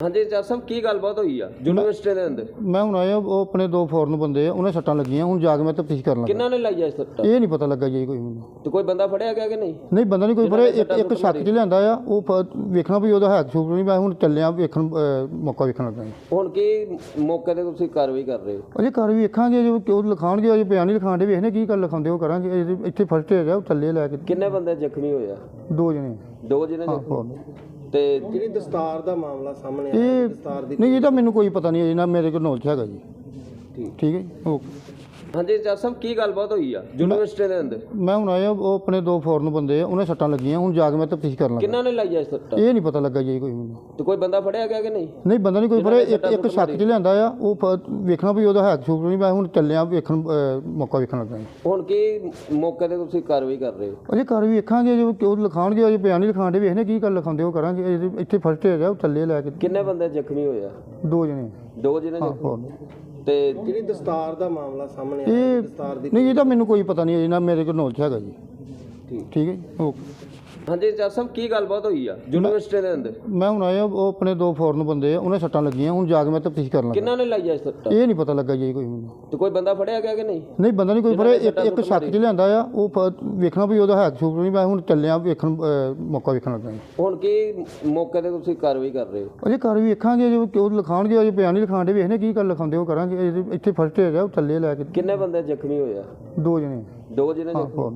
ਹਾਂਜੀ ਜੱਜ ਸਾਹਿਬ ਕੀ ਗੱਲਬਾਤ ਹੋਈ ਆ? ਯੂਨੀਵਰਸਿਟੀ ਦੇ ਅੰਦਰ? ਮੈਂ ਹੁਣ ਆਇਆ ਉਹ ਆਪਣੇ ਦੋ ਫੋਰਨ ਬੰਦੇ ਆ ਉਹਨੇ ਸੱਟਾਂ ਲੱਗੀਆਂ ਹੁਣ ਜਾ ਕੇ ਮੈਂ ਤਫਤੀਸ਼ ਕਰਨ ਲੱਗਾ। ਕਿੰਨਾਂ ਨੇ ਲਾਈ ਆ ਸੱਟਾ? ਇਹ ਨਹੀਂ ਪਤਾ ਲੱਗਾ ਜੀ ਕੋਈ ਮੈਨੂੰ। ਤੇ ਕੋਈ ਬੰਦਾ ਫੜਿਆ ਗਿਆ ਕਿ ਨਹੀਂ? ਨਹੀਂ ਬੰਦਾ ਨਹੀਂ ਕੋਈ ਫੜਿਆ ਇੱਕ ਇੱਕ ਸ਼ੱਕ ਚ ਲਿਆਂਦਾ ਆ ਉਹ ਵੇਖਣਾ ਵੀ ਉਹਦਾ ਹੈ ਕਸੂਰ ਨਹੀਂ ਮੈਂ ਹੁਣ ਚੱਲਿਆ ਵੇਖਣ ਮੌਕਾ ਵੇਖਣ ਲੱਗਾ ਜੀ। ਹੁਣ ਕੀ ਮੌਕੇ ਤੇ ਤੁਸੀਂ ਕਾਰਵਾਈ ਕਰ ਰਹੇ ਹੋ? ਅਜੇ ਘਰ ਵੀ ਵੇਖਾਂਗੇ ਜੋ ਕਿ ਉਹ ਲਿਖਾਣਗੇ ਅਜੇ ਬਿਆਨ ਨਹੀਂ ਲਿਖਾਣਦੇ ਵੇਖਨੇ ਕੀ ਗੱਲ ਲਿਖਾਉਂਦੇ ਉਹ ਕਰਾਂਗੇ ਇੱਥੇ ਫਸਟ ਆ ਉਹ ਥੱਲੇ ਲੈ ਕੇ। ਕਿੰਨੇ ਬੰਦੇ ਜ਼ਖਮੀ ਹੋਏ ਆ? ਦੋ ਜਣੇ। ਦੋ ਜਿਹਨੇ ਜ਼ਖਮੀ। ਤੇ ਜਿਹੜੀ ਦਸਤਾਰ ਦਾ ਮਾਮਲਾ ਸਾਹਮਣੇ ਇਹ ਦਸਤਾਰ ਦੀ ਨਹੀਂ ਇਹ ਤਾਂ ਮੈਨੂੰ ਕੋਈ ਪਤਾ ਨਹੀਂ ਹੈ ਨਾ ਮੇਰੇ ਕੋਲ ਨੌਲੇਜ ਹੈਗਾ ਜੀ। ਠੀਕ। ਠੀਕ ਹੈ ਜੀ ਓਕੇ। ਹਾਂਜੀ ਜੱਜ ਸਾਹਿਬ ਕੀ ਗੱਲਬਾਤ ਹੋਈ ਆ? ਯੂਨੀਵਰਸਿਟੀ ਦੇ ਅੰਦਰ? ਮੈਂ ਹੁਣ ਆਇਆ ਉਹ ਆਪਣੇ ਦੋ ਫੋਰਨ ਬੰਦੇ ਆ ਉਹਨੇ ਸੱਟਾਂ ਲੱਗੀਆਂ ਹੁਣ ਜਾ ਕੇ ਮੈਂ ਤਫਤੀਸ਼ ਕਰਨ ਲੱਗਾ। ਕਿੰਨਾਂ ਨੇ ਲਾਈ ਆ ਸੱਟਾ? ਇਹ ਨਹੀਂ ਪਤਾ ਲੱਗਾ ਜੀ ਕੋਈ ਮੈਨੂੰ। ਤੇ ਕੋਈ ਬੰਦਾ ਫੜਿਆ ਗਿਆ ਕਿ ਨਹੀਂ? ਨਹੀਂ ਬੰਦਾ ਨਹੀਂ ਕੋਈ ਫੜਿਆ ਇੱਕ ਇੱਕ ਸ਼ੱਕ ਚ ਲਿਆਂਦਾ ਆ ਉਹ ਵੇਖਣਾ ਵੀ ਉਹਦਾ ਹੈ ਕਸੂਰ ਨਹੀਂ ਮੈਂ ਹੁਣ ਚੱਲਿਆ ਵੇਖਣ ਮੌਕਾ ਵੇਖਣ ਲੱਗਾ। ਹੁਣ ਕੀ ਮੌਕੇ ਤੇ ਤੁਸੀਂ ਕਾਰਵਾਈ ਕਰ ਰਹੇ ਹੋ? ਅਜੇ ਘਰ ਵੀ ਵੇਖਾਂਗੇ ਜੋ ਉਹ ਲਿਖਾਣਗੇ ਅਜੇ ਬਿਆਨ ਨਹੀਂ ਲਿਖਾਣਦੇ ਵੇਖਨੇ ਕੀ ਗੱਲ ਲਿਖਾਉਂਦੇ ਉਹ ਕਰਾਂਗੇ ਇੱਥੇ ਫਸਟ ਆ ਉਹ ਥੱਲੇ ਲੈ ਕੇ। ਕਿੰਨੇ ਬੰਦੇ ਜ਼ਖਮੀ ਹੋਏ ਆ? ਦੋ ਜਣੇ। ਦੋ ਜਿਹਨੇ ਜ਼ਖਮੀ। ਤੇ ਜਿਹੜੀ ਦਸਤਾਰ ਦਾ ਮਾਮਲਾ ਸਾਹਮਣੇ ਇਹ ਦਸਤਾਰ ਦੀ ਨਹੀਂ ਇਹ ਤਾਂ ਮੈਨੂੰ ਕੋਈ ਪਤਾ ਨਹੀਂ ਹੈ ਨਾ ਮੇਰੇ ਕੋਲ ਨੌਲੇਜ ਹੈਗਾ ਜੀ। ਠੀਕ। ਠੀਕ ਹੈ ਜੀ ਓਕੇ। ਹਾਂਜੀ ਜੱਜ ਸਾਹਿਬ ਕੀ ਗੱਲਬਾਤ ਹੋਈ ਆ? ਯੂਨੀਵਰਸਿਟੀ ਦੇ ਅੰਦਰ? ਮੈਂ ਹੁਣ ਆਇਆ ਉਹ ਆਪਣੇ ਦੋ ਫੋਰਨ ਬੰਦੇ ਆ ਉਹਨੇ ਸੱਟਾਂ ਲੱਗੀਆਂ ਹੁਣ ਜਾ ਕੇ ਮੈਂ ਤਫਤੀਸ਼ ਕਰਨ ਲੱਗਾ। ਕਿੰਨਾਂ ਨੇ ਲਾਈ ਆ ਸੱਟਾ? ਇਹ ਨਹੀਂ ਪਤਾ ਲੱਗਾ ਜੀ ਕੋਈ ਮੈਨੂੰ। ਤੇ ਕੋਈ ਬੰਦਾ ਫੜਿਆ ਗਿਆ ਕਿ ਨਹੀਂ? ਨਹੀਂ ਬੰਦਾ ਨਹੀਂ ਕੋਈ ਫੜਿਆ ਇੱਕ ਇੱਕ ਸ਼ੱਕ ਚ ਲਿਆਂਦਾ ਆ ਉਹ ਪ- ਵੇਖਣਾ ਵੀ ਉਹਦਾ ਹੈ ਕਸੂਰ ਨਹੀਂ ਮੈਂ ਹੁਣ ਚੱਲਿਆ ਵੇਖਣ ਅਹ, ਮੌਕਾ ਵੇਖਣ ਲੱਗਾ ਜੀ। ਹੁਣ ਕੀ ਮੌਕੇ ਤੇ ਤੁਸੀਂ ਕਾਰਵਾਈ ਕਰ ਰਹੇ ਹੋ? ਅਜੇ ਘਰ ਵੀ ਵੇਖਾਂਗੇ ਜੋ ਕਿ ਉਹ ਲਿਖਾਣਗੇ ਅਜੇ ਬਿਆਨ ਨਹੀਂ ਲਿਖਾਣਦੇ ਵੇਖਨੇ ਕੀ ਗੱਲ ਲਿਖਾਉਂਦੇ ਉਹ ਕਰਾਂਗੇ ਇਹਦੇ- ਇੱਥੇ ਫਸਟ ਆ ਉਹ ਥੱਲੇ ਲੈ ਕੇ। ਕਿੰਨੇ ਬੰਦੇ ਜ਼ਖਮੀ ਹੋਏ ਆ? ਦੋ ਜਣੇ। ਦੋ ਜਿਹਨੇ ਜ਼ਖਮੀ? ਹੋਰ।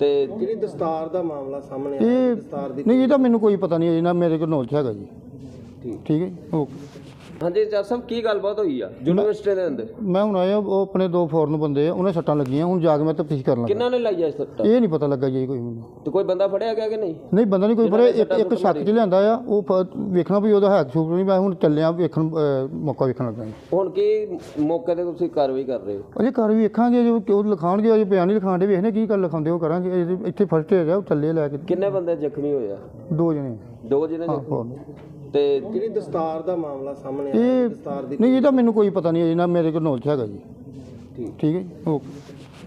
ਤੇ ਜਿਹੜੀ ਦਸਤਾਰ ਦਾ ਮਾਮਲਾ ਸਾਹਮਣੇ ਇਹ ਦਸਤਾਰ ਦੀ ਨਹੀਂ ਇਹ ਤਾਂ ਮੈਨੂੰ ਕੋਈ ਪਤਾ ਨਹੀਂ ਹੈ ਨਾ ਮੇਰੇ ਕੋਲ ਨੌਲੇਜ ਹੈਗਾ ਜੀ। ਠੀਕ ਹੈ ਜੀ ਓਕੇ। ਹਾਂਜੀ ਜੱਜ ਸਾਹਿਬ ਕੀ ਗੱਲਬਾਤ ਹੋਈ ਆ? ਯੂਨੀਵਰਸਿਟੀ ਦੇ ਅੰਦਰ? ਮੈਂ ਹੁਣ ਆਇਆ ਉਹ ਆਪਣੇ ਦੋ ਫੋਰਨ ਬੰਦੇ ਆ ਉਹਨੇ ਸੱਟਾਂ ਲੱਗੀਆਂ ਹੁਣ ਜਾ ਕੇ ਮੈਂ ਤਫਤੀਸ਼ ਕਰਨ ਲੱਗਾ। ਕਿੰਨਾਂ ਨੇ ਲਾਈ ਆ ਸੱਟਾ? ਇਹ ਨਹੀਂ ਪਤਾ ਲੱਗਾ ਜੀ ਕੋਈ ਮੈਨੂੰ। ਤੇ ਕੋਈ ਬੰਦਾ ਫੜਿਆ ਗਿਆ ਕਿ ਨਹੀਂ? ਨਹੀਂ ਬੰਦਾ ਨਹੀਂ ਕੋਈ ਫੜਿਆ ਇੱਕ ਇੱਕ ਸ਼ੱਕ ਚ ਲਿਆਂਦਾ ਆ ਉਹ ਪ- ਵੇਖਣਾ ਵੀ ਉਹਦਾ ਹੈ ਕਸੂਰ ਨਹੀਂ ਮੈਂ ਹੁਣ ਚੱਲਿਆ ਵੇਖਣ ਅਹ, ਮੌਕਾ ਵੇਖਣ ਲੱਗਾ ਜੀ। ਹੁਣ ਕੀ ਮੌਕੇ ਤੇ ਤੁਸੀਂ ਕਾਰਵਾਈ ਕਰ ਰਹੇ ਹੋ? ਅਜੇ ਘਰ ਵੀ ਵੇਖਾਂਗੇ ਜੋ ਕਿ ਉਹ ਲਿਖਾਣਗੇ ਅਜੇ ਬਿਆਨ ਨਹੀਂ ਲਿਖਾਣਦੇ ਵੇਖਨੇ ਕੀ ਗੱਲ ਲਿਖਾਉਂਦੇ ਉਹ ਕਰਾਂਗੇ ਇੱਥੇ ਫਸਟ ਆ ਉਹ ਥੱਲੇ ਲੈ ਕੇ। ਕਿੰਨੇ ਬੰਦੇ ਜ਼ਖਮੀ ਹੋਏ ਆ? ਦੋ ਜਣੇ। ਦੋ ਜਿਹਨੇ ਜ਼ਖਮੀ ਹੋਰ। ਤੇ ਜਿਹੜੀ ਦਸਤਾਰ ਦਾ ਮਾਮਲਾ ਸਾਹਮਣੇ ਇਹ ਦਸਤਾਰ ਦੀ ਨਹੀਂ ਇਹ ਤਾਂ ਮੈਨੂੰ ਕੋਈ ਪਤਾ ਨਹੀਂ ਹੈ ਨਾ ਮੇਰੇ ਕੋਲ ਨੌਲੇਜ ਹੈਗਾ ਜੀ। ਠੀਕ। ਠੀਕ ਹੈ ਜੀ ਓਕੇ।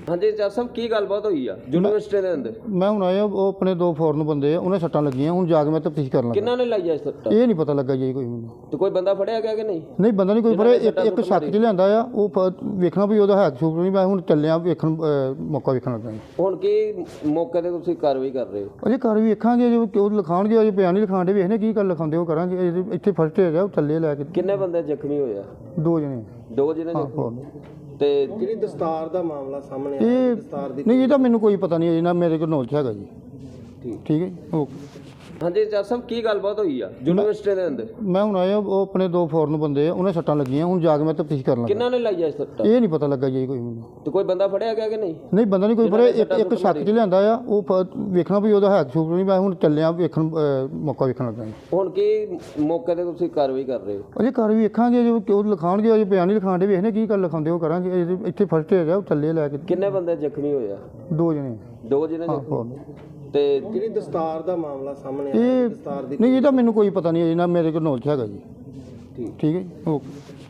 ਹਾਂਜੀ ਜੱਜ ਸਾਹਿਬ ਕੀ ਗੱਲਬਾਤ ਹੋਈ ਆ? ਯੂਨੀਵਰਸਿਟੀ ਦੇ ਅੰਦਰ? ਮੈਂ ਹੁਣ ਆਇਆ ਉਹ ਆਪਣੇ ਦੋ ਫੋਰਨ ਬੰਦੇ ਆ ਉਹਨੇ ਸੱਟਾਂ ਲੱਗੀਆਂ ਹੁਣ ਜਾ ਕੇ ਮੈਂ ਤਫਤੀਸ਼ ਕਰਨ ਲੱਗਾ। ਕਿੰਨਾਂ ਨੇ ਲਾਈ ਆ ਸੱਟਾ? ਇਹ ਨਹੀਂ ਪਤਾ ਲੱਗਾ ਜੀ ਕੋਈ ਮੈਨੂੰ। ਤੇ ਕੋਈ ਬੰਦਾ ਫੜਿਆ ਗਿਆ ਕਿ ਨਹੀਂ? ਨਹੀਂ ਬੰਦਾ ਨਹੀਂ ਕੋਈ ਫੜਿਆ ਇੱਕ ਇੱਕ ਸ਼ੱਕ ਚ ਲਿਆਂਦਾ ਆ ਉਹ ਵੇਖਣਾ ਵੀ ਉਹਦਾ ਹੈ ਕਸੂਰ ਨਹੀਂ ਮੈਂ ਹੁਣ ਚੱਲਿਆ ਵੇਖਣ ਮੌਕਾ ਵੇਖਣ ਲੱਗਾ। ਹੁਣ ਕੀ ਮੌਕੇ ਤੇ ਤੁਸੀਂ ਕਾਰਵਾਈ ਕਰ ਰਹੇ ਹੋ? ਅਜੇ ਘਰ ਵੀ ਵੇਖਾਂਗੇ ਜੋ ਉਹ ਲਿਖਾਣਗੇ ਅਜੇ ਬਿਆਨ ਨਹੀਂ ਲਿਖਾਣਦੇ ਵੇਖਨੇ ਕੀ ਗੱਲ ਲਿਖਾਉਂਦੇ ਉਹ ਕਰਾਂਗੇ ਇੱਥੇ ਫਸਟ ਆ ਉਹ ਥੱਲੇ ਲੈ ਕੇ। ਕਿੰਨੇ ਬੰਦੇ ਜ਼ਖਮੀ ਹੋਏ ਆ? ਦੋ ਜਣੇ। ਦੋ ਜਿਹਨੇ ਜ਼ਖਮੀ ਹੋਰ। ਤੇ ਜਿਹੜੀ ਦਸਤਾਰ ਦਾ ਮਾਮਲਾ ਸਾਹਮਣੇ ਇਹ ਦਸਤਾਰ ਦੀ ਨਹੀਂ ਇਹ ਤਾਂ ਮੈਨੂੰ ਕੋਈ ਪਤਾ ਨਹੀਂ ਹੈ ਨਾ ਮੇਰੇ ਕੋਲ ਨੌਲੇਜ ਹੈਗਾ ਜੀ ਠੀਕ। ਹੈ ਜੀ ਓਕੇ। ਹਾਂਜੀ ਜੱਜ ਸਾਹਿਬ ਕੀ ਗੱਲਬਾਤ ਹੋਈ ਆ? ਯੂਨੀਵਰਸਿਟੀ ਦੇ ਅੰਦਰ? ਮੈਂ ਹੁਣ ਆਇਆ ਉਹ ਆਪਣੇ ਦੋ ਫੋਰਨ ਬੰਦੇ ਆ ਉਹਨੇ ਸੱਟਾਂ ਲੱਗੀਆਂ ਹੁਣ ਜਾ ਕੇ ਮੈਂ ਤਫਤੀਸ਼ ਕਰਨ ਲੱਗਾ। ਕਿੰਨਾਂ ਨੇ ਲਾਈ ਆ ਸੱਟਾ? ਇਹ ਨਹੀਂ ਪਤਾ ਲੱਗਾ ਜੀ ਕੋਈ ਮੈਨੂੰ। ਤੇ ਕੋਈ ਬੰਦਾ ਫੜਿਆ ਗਿਆ ਕਿ ਨਹੀਂ? ਨਹੀਂ ਬੰਦਾ ਨਹੀਂ ਕੋਈ ਫੜਿਆ ਇੱਕ ਇੱਕ ਸ਼ੱਕ ਚ ਲਿਆਂਦਾ ਆ ਉਹ ਪ- ਵੇਖਣਾ ਵੀ ਉਹਦਾ ਹੈ ਕਸੂਰ ਨਹੀਂ ਮੈਂ ਹੁਣ ਚੱਲਿਆ ਵੇਖਣ ਅਹ, ਮੌਕਾ ਵੇਖਣ ਲੱਗਾ ਜੀ। ਹੁਣ ਕੀ ਮੌਕੇ ਤੇ ਤੁਸੀਂ ਕਾਰਵਾਈ ਕਰ ਰਹੇ ਹੋ? ਅਜੇ ਘਰ ਵੀ ਵੇਖਾਂਗੇ ਜੋ ਉਹ ਲਿਖਾਣਗੇ ਅਜੇ ਬਿਆਨ ਨਹੀਂ ਲਿਖਾਣਦੇ ਵੇਖਨੇ ਕੀ ਗੱਲ ਲਿਖਾਉਂਦੇ ਉਹ ਕਰਾਂਗੇ ਇਹਦੇ- ਇੱਥੇ ਫਸਟ ਆ ਉਹ ਥੱਲੇ ਲੈ ਕੇ। ਕਿੰਨੇ ਬੰਦੇ ਜ਼ਖਮੀ ਹੋਏ ਆ? ਦੋ ਜਣੇ। ਦੋ ਜਿਹਨੇ ਜ਼ਖਮੀ? ਹੋਰ। ਤੇ ਜਿਹੜੀ ਦਸਤਾਰ ਦਾ ਮਾਮਲਾ ਸਾਹਮਣੇ ਇਹ ਦਸਤਾਰ ਦੀ ਨਹੀਂ ਇਹ ਤਾਂ ਮੈਨੂੰ ਕੋਈ ਪਤਾ ਨਹੀਂ ਹੈ ਨਾ ਮੇਰੇ ਕੋਲ ਨੌਲੇਜ ਹੈਗਾ ਜੀ। ਠੀਕ। ਠੀਕ ਹੈ ਜੀ ਓਕੇ।